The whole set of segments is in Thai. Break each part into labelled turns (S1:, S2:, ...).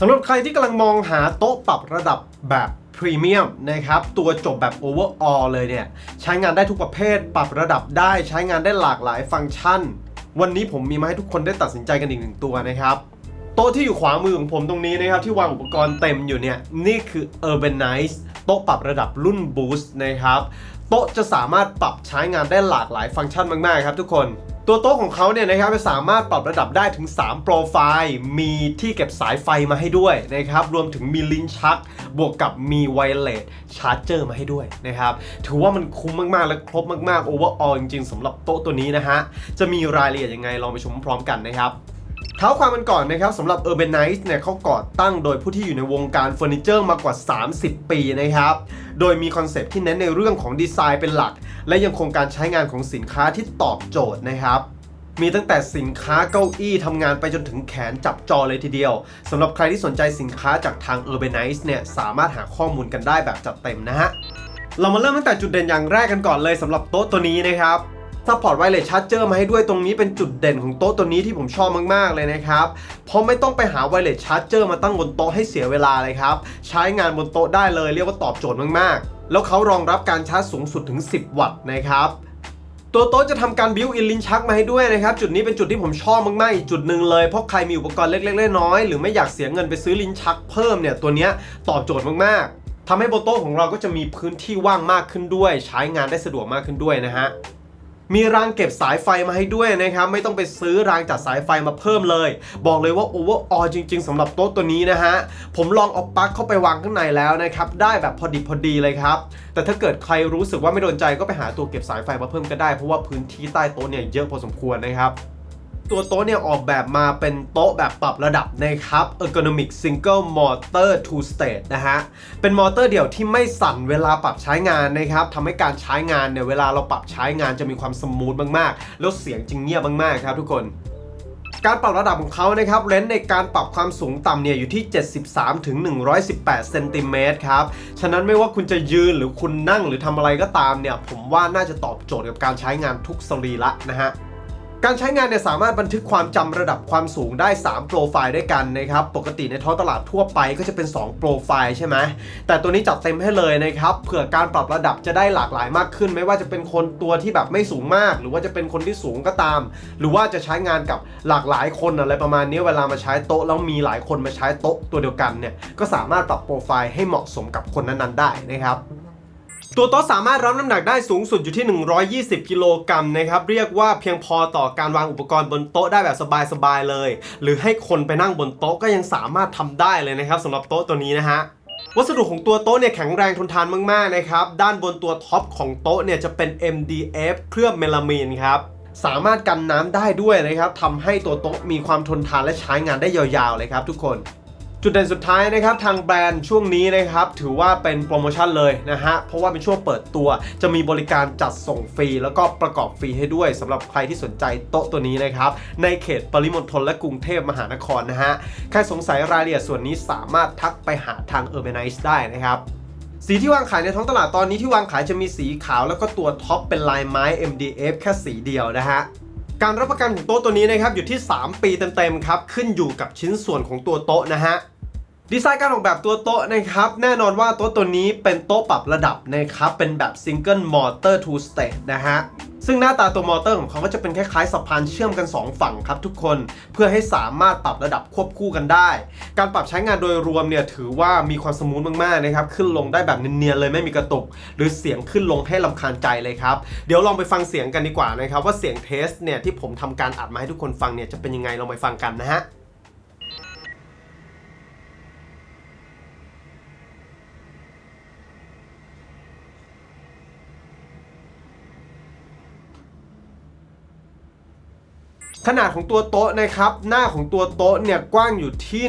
S1: สำหรับใครที่กำลังมองหาโต๊ะปรับระดับแบบพรีเมียมนะครับ ตัวจบแบบ Overall เลยเนี่ย ใช้งานได้ทุกประเภท ปรับระดับได้ใช้งานได้หลากหลายฟังก์ชัน วันนี้ผมมีมาให้ทุกคนได้ตัดสินใจกันอีกหนึ่งตัวนะครับโต๊ะที่อยู่ขวามือของผมตรงนี้นะครับ ที่วางอุปกรณ์เต็มอยู่เนี่ย นี่คือ Urbanize โต๊ะปรับระดับรุ่น Boost นะครับ โต๊ะจะสามารถปรับใช้งานได้หลากหลายฟังก์ชันมาก ๆ ครับทุกคน ตัวโต๊ะของเขาเนี่ยนะครับจะสามารถปรับระดับได้ถึง 3 โปรไฟล์ มีที่เก็บสายไฟมาให้ด้วยนะครับ รวมถึงมีลิ้นชัก บวกกับมีไวเลสชาร์จเจอร์มาให้ด้วยนะครับ ถือว่ามันคุ้มมากๆ และครบมากๆโอเวอร์ออลจริงๆสำหรับโต๊ะตัวนี้นะฮะ จะมีรายละเอียดยังไงลองไปชมพร้อมกันนะครับ เท้าความมันก่อนนะครับสำหรับ Urbanize เนี่ยเขาก่อตั้งโดยผู้ที่อยู่ในวงการเฟอร์นิเจอร์มากว่า 30 ปีนะครับ โดยมีคอนเซปต์ที่เน้นในเรื่องของดีไซน์เป็นหลัก และยังคงการใช้งานของสินค้าที่ตอบโจทย์นะครับ มีตั้งแต่สินค้าเก้าอี้ทำงานไปจนถึงแขนจับจอเลยทีเดียวสำหรับใครที่สนใจสินค้าจากทาง Urbanize เนี่ยสามารถหาข้อมูลกันได้แบบจัดเต็มนะฮะเรามาเริ่มตั้งแต่จุดเด่นอย่างแรกกันก่อนเลยสำหรับโต๊ะตัวนี้นะครับ ซัพพอร์ตไวเลสชาร์จเจอร์มาให้ด้วยตรงนี้เป็นจุดเด่นของโต๊ะตัวนี้ที่ผมชอบมาก ๆ เลยนะครับ เพราะไม่ต้องไปหาไวเลสชาร์จเจอร์มาตั้งบนโต๊ะให้เสียเวลาเลยครับ ใช้งานบนโต๊ะได้เลยเรียกว่าตอบโจทย์มาก ๆ แล้วเขารองรับการชาร์จสูงสุดถึง 10 วัตต์นะครับตัวโต๊ะจะทำการบิวอินลิ้นชักมาให้ด้วยนะครับ จุดนี้เป็นจุดที่ผมชอบมากๆอีกจุดหนึ่งเลย เพราะใครมีอุปกรณ์เล็กๆน้อยๆหรือไม่อยากเสียเงินไปซื้อลิ้นชักเพิ่มเนี่ยตัวเนี้ยตอบโจทย์มากๆทำให้บนโต๊ะของเราก็จะมีพื้นที่ว่างมากขึ้นด้วย ใช้งานได้สะดวกมากขึ้นด้วยนะฮะ มีรางเก็บสายไฟมาให้ด้วยนะครับ ไม่ต้องไปซื้อรางจัดสายไฟมาเพิ่มเลย บอกเลยว่าโอเวอร์ออจริง ๆสำหรับโต๊ะตัวนี้นะฮะ ผมลองเอาปลั๊กเข้าไปวางข้างในแล้วนะครับ ได้แบบพอดีพอดีเลยครับ แต่ถ้าเกิดใครรู้สึกว่าไม่โดนใจก็ไปหาตัวเก็บสายไฟมาเพิ่มก็ได้ เพราะว่าพื้นที่ใต้โต๊ะเนี่ยเยอะพอสมควรนะครับ ตัวโต๊ะเนี่ยออกแบบมาเป็นโต๊ะแบบปรับระดับนะครับ Ergonomic Single Motor Two Stage นะฮะ เป็นมอเตอร์เดี่ยวที่ไม่สั่นเวลาปรับใช้งานนะครับทำให้การใช้งานเนี่ยเวลาเราปรับใช้งานจะมีความสมูทมากๆ แล้วเสียงจึงเงียบมากๆครับทุกคนการปรับระดับของเขานะครับเลนส์ในการปรับความสูงต่ำเนี่ยอยู่ที่ 73ถึง118เซนติเมตรครับ ฉะนั้นไม่ว่าคุณจะยืนหรือคุณนั่งหรือทำอะไรก็ตามเนี่ย ผมว่าน่าจะตอบโจทย์กับการใช้งานทุกสรีระนะฮะ การใช้งานเนี่ยสามารถบันทึกความจำระดับความสูงได้ 3 โปรไฟล์ด้วยกันนะครับ ปกติในท้องตลาดทั่วไปก็จะเป็น 2 โปรไฟล์ใช่ไหม แต่ตัวนี้จัดเต็มให้เลยนะครับเผื่อการปรับระดับจะได้หลากหลายมากขึ้น ไม่ว่าจะเป็นคนตัวที่แบบไม่สูงมาก หรือว่าจะเป็นคนที่สูงก็ตาม หรือว่าจะใช้งานกับหลากหลายคนอะไรประมาณนี้เวลามาใช้โต๊ะแล้วมีหลายคนมาใช้โต๊ะตัวเดียวกันเนี่ยก็สามารถปรับโปรไฟล์ให้เหมาะสมกับคนนั้นๆได้นะครับ ตัวโต๊ะสามารถรับน้ำหนักได้สูงสุดอยู่ที่ 120 กิโลกรัมนะครับ เรียกว่าเพียงพอต่อการวางอุปกรณ์บนโต๊ะได้แบบสบายๆเลย หรือให้คนไปนั่งบนโต๊ะก็ยังสามารถทำได้เลยนะครับสำหรับโต๊ะตัวนี้นะฮะวัสดุของตัวโต๊ะเนี่ยแข็งแรงทนทานมากๆนะครับ ด้านบนตัวท็อปของโต๊ะเนี่ยจะเป็น MDF เคลือบเมลามีนครับ สามารถกันน้ำได้ด้วยนะครับทำให้ตัวโต๊ะมีความทนทานและใช้งานได้ยาวๆเลยครับทุกคน จุดเด่นสุดท้ายนะครับทางแบรนด์ช่วงนี้นะครับถือว่าเป็นโปรโมชั่นเลยนะฮะเพราะว่าเป็นช่วงเปิดตัวจะมีบริการจัดส่งฟรี แล้วก็ประกอบฟรีให้ด้วยสำหรับใครที่สนใจโต๊ะตัวนี้นะครับในเขตปริมณฑลและกรุงเทพมหานครนะฮะใครสงสัยรายละเอียดส่วนนี้สามารถทักไปหาทาง Urbanize ได้นะครับสีที่วางขายในท้องตลาดตอนนี้ที่วางขายจะมีสีขาวแล้วก็ตัวท็อปเป็นลายไม้ MDF แค่สีเดียวนะฮะการรับประกันของโต๊ะตัวนี้นะครับอยู่ที่ 3 ปีเต็มๆครับขึ้นอยู่กับชิ้นส่วนของตัวโต๊ะนะฮะ ดีไซน์การออกแบบตัวโต๊ะนะครับ แน่นอนว่าโต๊ะตัวนี้เป็นโต๊ะปรับระดับนะครับ เป็นแบบ Single Motor Two Stage นะฮะ ซึ่งหน้าตาตัวมอเตอร์ของเขาก็จะเป็นคล้ายๆสะพานเชื่อมกัน 2 ฝั่งครับทุกคนเพื่อให้สามารถปรับระดับควบคู่กันได้ การปรับใช้งานโดยรวมเนี่ยถือว่ามีความสมูทมากๆนะครับ ขึ้นลงได้แบบเนียนๆเลยไม่มีกระตุก หรือเสียงขึ้นลงให้ลำคาญใจเลยครับเดี๋ยวลองไปฟังเสียงกันดีกว่านะครับว่าเสียงเทสเนี่ยที่ผมทำการอัดมาให้ทุกคนฟังเนี่ยจะเป็นยังไงลองไปฟังกันนะฮะ ขนาดของตัวโต๊ะนะครับ หน้าของตัวโต๊ะเนี่ยกว้างอยู่ที่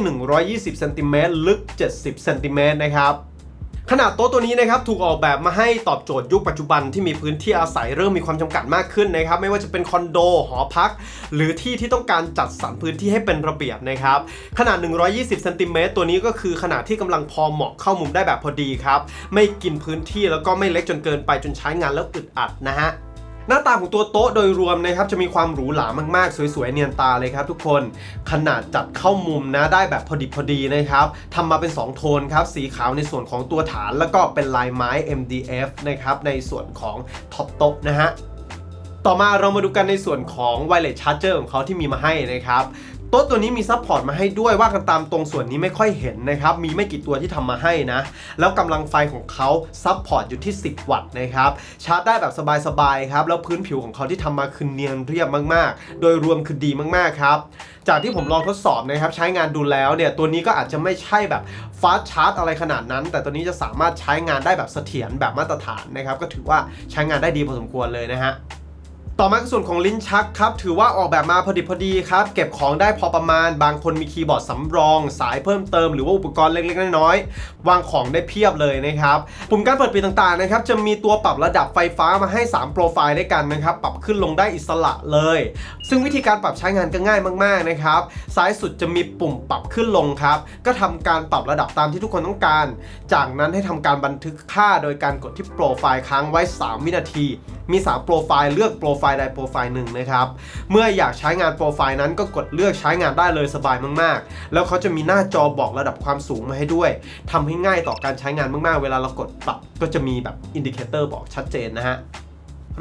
S1: 120เซนติเมตรลึก 70เซนติเมตรนะครับขนาดโต๊ะตัวนี้นะครับถูกออกแบบมาให้ตอบโจทย์ยุคปัจจุบันที่มีพื้นที่อาศัยเริ่มมีความจำกัดมากขึ้นนะครับ ไม่ว่าจะเป็นคอนโดหอพัก หรือที่ที่ต้องการจัดสรรพื้นที่ให้เป็นระเบียบนะครับ ขนาด 120เซนติเมตรตัวนี้ก็คือขนาดที่กำลังพอเหมาะเข้ามุมได้แบบพอดีครับ ไม่กินพื้นที่แล้วก็ไม่เล็กจนเกินไปจนใช้งานแล้วอึดอัดนะฮะ หน้าตาของตัวโต๊ะโดยรวมนะครับจะมีความหรูหรามากๆ สวยๆ เนียนตาเลยครับทุกคนขนาดจัดเข้ามุมนะได้แบบพอดิบพอดีนะครับทำมาเป็น 2 โทนครับสีขาวในส่วนของตัวฐาน แล้วก็เป็นลายไม้ MDF นะครับในส่วนของท็อปโต๊ะนะฮะต่อมาเรามาดูกันในส่วนของ wireless charger ของเขาที่มีมาให้นะครับ ต๊ะตัวนี้มีซัพพอร์ตมาให้ด้วยว่ากันตามตรงส่วนนี้ไม่ค่อยเห็นนะครับ มีไม่กี่ตัวที่ทำมาให้นะ แล้วกำลังไฟของเขาซัพพอร์ตอยู่ที่ 10 วัตต์นะครับ ชาร์จได้แบบสบายๆครับ แล้วพื้นผิวของเขาที่ทำมาคือเนียนเรียบมากๆ โดยรวมคือดีมากๆครับ จากที่ผมลองทดสอบนะครับใช้งานดูแล้วเนี่ยตัวนี้ก็อาจจะไม่ใช่แบบฟาสชาร์จอะไรขนาดนั้น แต่ตัวนี้จะสามารถใช้งานได้แบบเสถียรแบบมาตรฐานนะครับก็ถือว่าใช้งานได้ดีพอสมควรเลยนะฮะ ต่อมาคือส่วนของลิ้นชักครับ ถือว่าออกแบบมาพอดีพอดีครับ เก็บของได้พอประมาณ บางคนมีคีย์บอร์ดสำรอง สายเพิ่มเติมหรือว่าอุปกรณ์เล็กๆน้อยๆวางของได้เพียบเลยนะครับปุ่มการเปิดปิดต่างๆนะครับจะมีตัวปรับระดับไฟฟ้ามาให้ 3 โปรไฟล์ด้วยกันนะครับปรับขึ้นลงได้อิสระเลย ซึ่งวิธีการปรับใช้งานก็ง่ายมากๆนะครับซ้ายสุดจะมีปุ่มปรับขึ้นลงครับก็ทำการปรับระดับตามที่ทุกคนต้องการ จากนั้นให้ทำการบันทึกค่าโดยการกดที่โปรไฟล์ค้างไว้ 3 วินาที มี 3 โปรไฟล์เลือกโปรไฟล์ใดโปรไฟล์หนึ่งนะครับ เมื่ออยากใช้งานโปรไฟล์นั้นก็กดเลือกใช้งานได้เลยสบายมากๆ แล้วเขาจะมีหน้าจอบอกระดับความสูงมาให้ด้วยทำให้ง่ายต่อการใช้งานมากๆ เวลาเรากดปรับก็จะมีแบบอินดิเคเตอร์บอกชัดเจนนะฮะ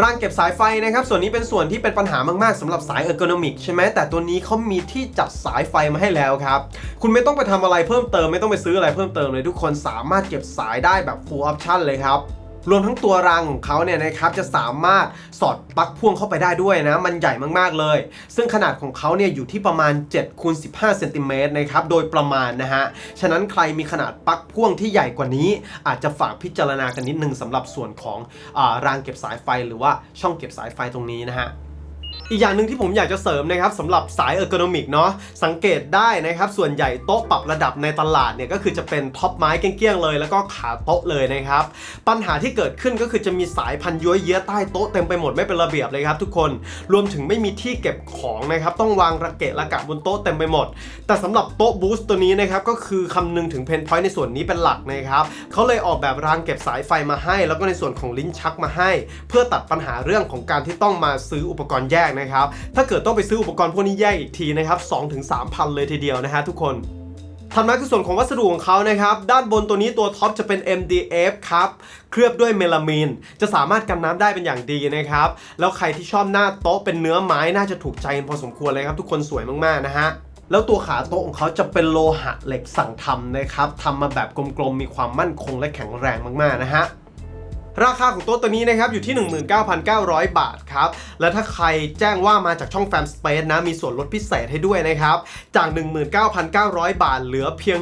S1: รางเก็บสายไฟนะครับ ส่วนนี้เป็นส่วนที่เป็นปัญหามากๆสำหรับสายเออร์โกนอมิกใช่ไหมแต่ตัวนี้เขามีที่จัดสายไฟมาให้แล้วครับ คุณไม่ต้องไปทำอะไรเพิ่มเติม ไม่ต้องไปซื้ออะไรเพิ่มเติมเลยทุกคนสามารถเก็บสายได้แบบ full option เลยครับ รวมทั้งตัวรางของเขาเนี่ยนะครับจะสามารถสอดปลั๊กพ่วงเข้าไปได้ด้วยนะ มันใหญ่มากๆเลย ซึ่งขนาดของเขาเนี่ยอยู่ที่ประมาณ7คูณ15เซนติเมตรนะครับโดยประมาณนะฮะ ฉะนั้นใครมีขนาดปลั๊กพ่วงที่ใหญ่กว่านี้ อาจจะฝากพิจารณากันนิดนึงสำหรับส่วนของอรางเก็บสายไฟหรือว่าช่องเก็บสายไฟตรงนี้นะฮะ อีกอย่างหนึ่งที่ผมอยากจะเสริมนะครับสำหรับสายเออร์โกนอมิกเนาะสังเกตได้นะครับ ส่วนใหญ่โต๊ะปรับระดับในตลาดเนี่ยก็คือจะเป็นท็อปไม้เกี้ยงๆเลย แล้วก็ขาโต๊ะเลยนะครับ ปัญหาที่เกิดขึ้นก็คือจะมีสายพันย้วยเยี้ยใต้โต๊ะเต็มไปหมดไม่เป็นระเบียบเลยครับทุกคนรวมถึงไม่มีที่เก็บของนะครับ ต้องวางระเกะระกะบนโต๊ะเต็มไปหมด แต่สำหรับโต๊ะบูสต์ตัวนี้นะครับก็คือคำนึงถึงเพนพอยต์ในส่วนนี้เป็นหลักนะครับเขาเลยออกแบบรางเก็บสายไฟมาให้ แล้วก็ในส่วนของลิ้นชักมาให้ เพื่อตัดปัญหาเรื่องของการที่ต้องมาซื้ออุปกรณ์แยกนะครับ ถ้าเกิดต้องไปซื้ออุปกรณ์พวกนี้แยกอีกทีนะครับ2-3พันเลยทีเดียวนะฮะทุกคนถัดมาคือส่วนของวัสดุของเขานะครับ ด้านบนตัวนี้ตัวท็อปจะเป็น MDF ครับ เคลือบด้วยเมลามีน จะสามารถกันน้ำได้เป็นอย่างดีนะครับ แล้วใครที่ชอบหน้าโต๊ะเป็นเนื้อไม้น่าจะถูกใจพอสมควรเลยครับ ทุกคนสวยมาก ๆ นะฮะ แล้วตัวขาโต๊ะของเขาจะเป็นโลหะเหล็กสั่งทำนะครับทำมาแบบกลมๆ มีความมั่นคงและแข็งแรงมาก ๆ นะฮะ ราคาของโต๊ะตัวนี้นะครับอยู่ที่ 19,900 บาทครับ และถ้าใครแจ้งว่ามาจากช่องแฟมสเปซนะ มีส่วนลดพิเศษให้ด้วยนะครับ จาก 19,900 บาท เหลือเพียง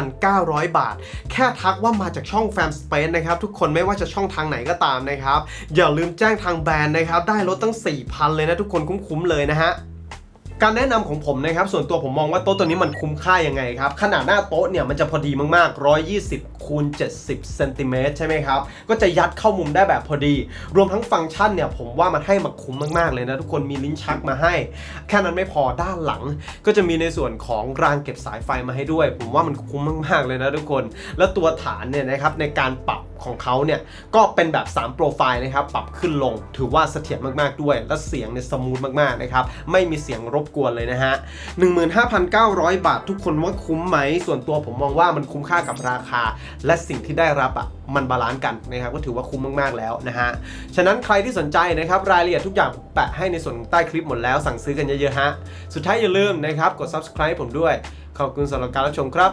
S1: 15,900 บาท แค่ทักว่ามาจากช่องแฟมสเปซนะครับ ทุกคนไม่ว่าจะช่องทางไหนก็ตามนะครับ อย่าลืมแจ้งทางแบรนด์นะครับ ได้ลดตั้ง 4,000 เลยนะทุกคนคุ้มๆเลยนะฮะ การแนะนำของผมนะครับส่วนตัวผมมองว่าโต๊ะตัวนี้มันคุ้มค่ายังไงครับขนาดหน้าโต๊ะเนี่ยมันจะพอดีมากๆ 120คูณ70เซนติเมตรใช่ไหมครับก็จะยัดเข้ามุมได้แบบพอดี รวมทั้งฟังก์ชันเนี่ยผมว่ามันให้มาคุ้มมากๆเลยนะทุกคนมีลิ้นชักมาให้ แค่นั้นไม่พอด้านหลัง ก็จะมีในส่วนของรางเก็บสายไฟมาให้ด้วย ผมว่ามันคุ้มมากๆเลยนะทุกคน แล้วตัวฐานเนี่ยนะครับในการปรับของเขาเนี่ยก็เป็นแบบ 3 โปรไฟล์นะครับปรับขึ้นลง ถือว่าเสถียรมากๆด้วย และเสียงเนี่ยสมูทมากๆนะครับไม่มีเสียงรบกวนเลยนะฮะ 15,900 บาททุกคนว่าคุ้มไหม ส่วนตัวผมมองว่ามันคุ้มค่ากับราคา และสิ่งที่ได้รับอะมันบาลานซ์กันนะครับก็ถือว่าคุ้มมาก ๆ แล้วนะฮะ ฉะนั้นใครที่สนใจนะครับรายละเอียดทุกอย่างผมแปะให้ในส่วนใต้คลิปหมดแล้วสั่งซื้อกันเยอะๆฮะ สุดท้ายอย่าลืมนะครับกด subscribe ผมด้วย ขอบคุณสำหรับการรับชมครับ